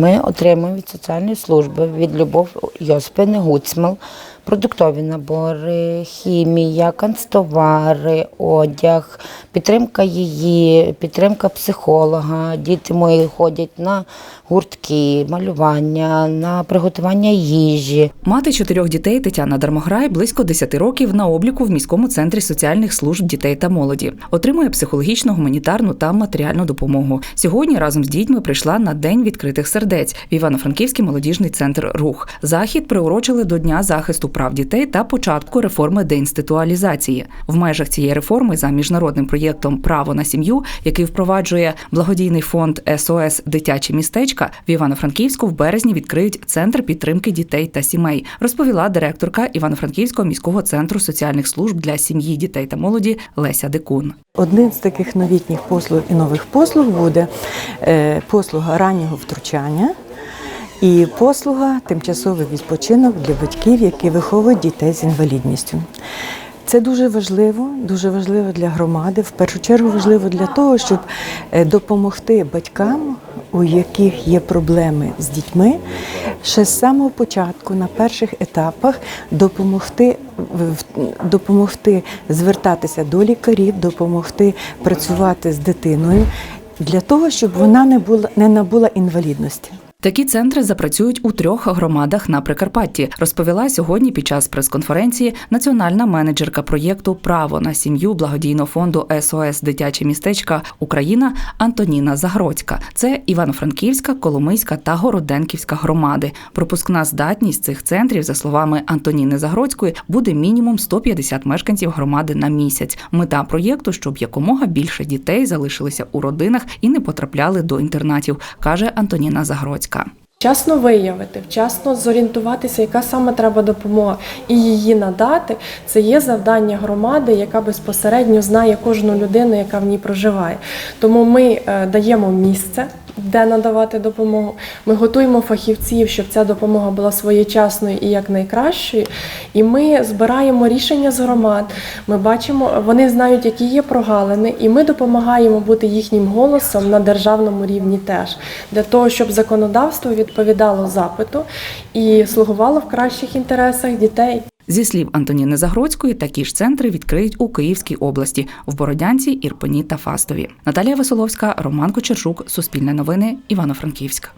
Ми отримуємо від соціальної служби від Любов Йоспини Гуцмел продуктові набори, хімія, канцтовари, одяг, підтримка її, підтримка психолога. Діти мої ходять на гуртки, малювання, на приготування їжі. Мати чотирьох дітей Тетяна Дармограй близько 10 років на обліку в міському центрі соціальних служб дітей та молоді. Отримує психологічну, гуманітарну та матеріальну допомогу. Сьогодні разом з дітьми прийшла на день відкритих сердець в Івано-Франківський молодіжний центр Рух. Захід приурочили до Дня захисту прав дітей та початку реформи деінституалізації. В межах цієї реформи за міжнародним проєктом Право на сім'ю, який впроваджує благодійний фонд СОС Дитячі містечка в Івано-Франківську в березні відкриють центр підтримки дітей та сімей, розповіла директорка Івано-Франківського міського центру соціальних служб для сім'ї, дітей та молоді Леся Дикун. Один з таких новітніх послуг і нових послуг буде е, послуга раннього втручання і послуга тимчасовий відпочинок для батьків, які виховують дітей з інвалідністю. Це дуже важливо, дуже важливо для громади. В першу чергу важливо для того, щоб е, допомогти батькам, у яких є проблеми з дітьми, ще з самого початку, на перших етапах, допомогти, допомогти звертатися до лікарів, допомогти працювати з дитиною для того, щоб вона не була не набула інвалідності. Такі центри запрацюють у трьох громадах на Прикарпатті, розповіла сьогодні під час прес-конференції національна менеджерка проєкту Право на сім'ю благодійного фонду СОС Дитяче містечка Україна Антоніна Загродська. Це Івано-Франківська, Коломийська та Городенківська громади. Пропускна здатність цих центрів, за словами Антоніни Загродської, буде мінімум 150 мешканців громади на місяць. Мета проєкту, щоб якомога більше дітей залишилися у родинах і не потрапляли до інтернатів, каже Антоніна Загродська. Вчасно виявити, вчасно зорієнтуватися, яка саме треба допомога, і її надати. Це є завдання громади, яка безпосередньо знає кожну людину, яка в ній проживає. Тому ми е, даємо місце. Де надавати допомогу, ми готуємо фахівців, щоб ця допомога була своєчасною і якнайкращою. І ми збираємо рішення з громад. Ми бачимо, вони знають, які є прогалини, і ми допомагаємо бути їхнім голосом на державному рівні теж для того, щоб законодавство відповідало запиту і слугувало в кращих інтересах дітей. Зі слів Антоніни Загродської, такі ж центри відкриють у Київській області в Бородянці, Ірпені та Фастові. Наталія Веселовська, Роман Кочержук, Суспільне новини, Івано-Франківськ.